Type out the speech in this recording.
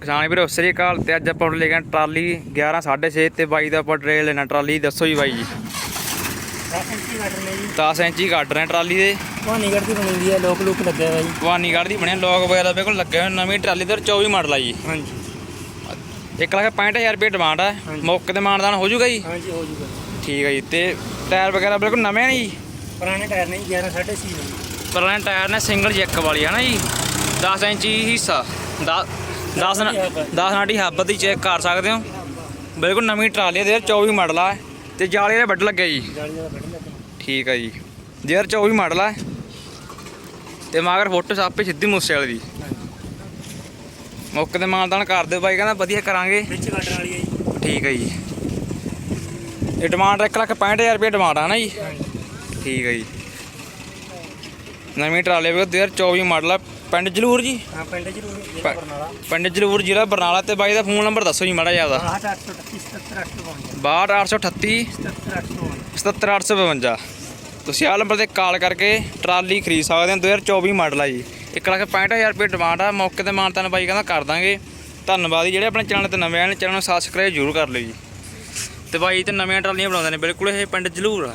ਕਿਸਾਨ ਵੀਰੋ ਸ੍ਰੀ ਅਕਾਲ ਤੇ ਅੱਜ ਆਪਾਂ ਲੈ ਗਏ ਟਰਾਲੀ 11 6.5 ਤੇ ਬਾਈ ਦਾ ਆਪਾਂ ਟਰੇਲ ਲੈਣਾ। ਟਰਾਲੀ ਦੱਸੋ ਜੀ ਬਾਈ ਜੀ। 10 ਇੰਚੀ ਕੱਟ ਲਈ ਜੀ। 10 ਇੰਚੀ ਕੱਢ ਰਹੇ ਟਰਾਲੀ ਦੇ। ਭਵਾਨੀਗੜ੍ਹ ਦੀ ਬਣੀ ਹੋਈ ਹੈ ਲੋਕ ਲੁੱਕ ਲੱਗਿਆ ਹੋਇਆ ਜੀ। ਭਵਾਨੀਗੜ੍ਹ ਦੀ ਬਣਿਆ ਲੋਕ ਵਗੈਰਾ ਬਿਲਕੁਲ ਲੱਗੇ ਹੋਏ ਨਵੀਂ ਟਰਾਲੀ ਤੇ 24 ਮਾਡਲ ਆ ਜੀ। ਹਾਂਜੀ। 1 ਲੱਖ 65000 ਰੁਪਏ ਡਿਮਾਂਡ ਹੈ ਹਾਂਜੀ। ਮੌਕੇ ਤੇ ਮਾਨਦਾਨ ਹੋ ਜਾਊਗਾ ਜੀ? ਹਾਂਜੀ ਹੋ ਜੂਗਾ ਠੀਕ ਹੈ ਜੀ ਤੇ ਟਾਇਰ ਵਗੈਰਾ ਬਿਲਕੁਲ ਨਵੇਂ ਨੇ ਜੀ? ਪੁਰਾਣੇ ਟਾਇਰ ਨਹੀਂ 11 6.5 ਨੇ ਪੁਰਾਣੇ ਟਾਇਰ ਨੇ ਸਿੰਗਲ ਜੈਕ ਵਾਲੀ ਹੈ ਨਾ ਜੀ। 10 ਇੰਚੀ ਹਿੱਸਾ 10 10 10 ਨਾਟੀ ਹੱਬ ਦੀ ਚੈੱਕ ਕਰ ਸਕਦੇ ਹੋ। ਬਿਲਕੁਲ ਨਵੀਂ ਟਰਾਲੀ ਦੇ 24 ਮਾਡਲ ਆ ਤੇ ਜਾਲੇ ਦੇ ਵੱਡ ਲੱਗਿਆ ਜੀ। ਠੀਕ ਆ ਜੀ। ਜੇਰ 24 ਮਾਡਲ ਆ ਤੇ ਮਗਰ ਫੋਟੋ ਸਾਪੇ ਸਿੱਧੀ ਮੂਸੇ ਵਾਲੀ ਦੀ। ਮੌਕੇ ਤੇ ਮਾਨਦਾਨ ਕਰ ਦਿਓ ਬਾਈ ਕਹਿੰਦਾ ਵਧੀਆ ਕਰਾਂਗੇ। ਵਿੱਚ ਕੱਟਣ ਵਾਲੀ ਹੈ ਜੀ। ਠੀਕ ਹੈ ਜੀ। ਇਹ ਡਿਮਾਂਡ 1 ਲੱਖ 65000 ਰੁਪਏ ਡਿਮਾਂਡ ਆ ਨਾ ਜੀ। ਠੀਕ ਹੈ ਜੀ। ਨਵੀਂ ਟਰਾਲੇ ਵੀ 2024 ਮਾਡਲ ਆ। ਪਿੰਡ ਜਲੂਰ ਜੀ? ਹਾਂ ਪਿੰਡ ਬਰਨਾਲਾ। ਪਿੰਡ ਜਲੂਰ ਜ਼ਿਲ੍ਹਾ ਬਰਨਾਲਾ ਤੇ ਬਾਈ ਦਾ ਫੋਨ ਨੰਬਰ ਦੱਸੋ ਜੀ ਮਾੜਾ ਜ਼ਿਆਦਾ 838 77852 62838 77852 77852 ਤੁਸੀਂ ਆਹ ਨੰਬਰ ਤੇ ਕਾਲ ਕਰਕੇ ਟਰਾਲੀ ਖਰੀਦ ਸਕਦੇ ਹੋ 2024 ਮਾਡਲ ਆ ਜੀ। 1 ਲੱਖ 65000 ਰੁਪਏ ਡਿਮਾਂਡ ਆ ਮੌਕੇ ਤੇ ਮਾਨਤਾਨ ਬਾਈ ਕਹਿੰਦਾ ਕਰ ਦਾਂਗੇ। ਧੰਨਵਾਦ ਜੀ ਜਿਹੜੇ ਆਪਣੇ ਚੈਨਲ ਤੇ ਨਵੇਂ ਆਏ ਨੇ ਚੈਨਲ ਨੂੰ ਸਬਸਕ੍ਰਾਈਬ ਜ਼ਰੂਰ ਕਰ ਲਿਓ ਜੀ। ਤੇ ਬਾਈ ਤੇ ਨਵੀਆਂ ਟਰਾਲੀਆਂ ਬਣਾਉਂਦੇ ਨੇ ਬਿਲਕੁਲ ਇਹ ਪਿੰਡ ਜਲੂਰ ਆ।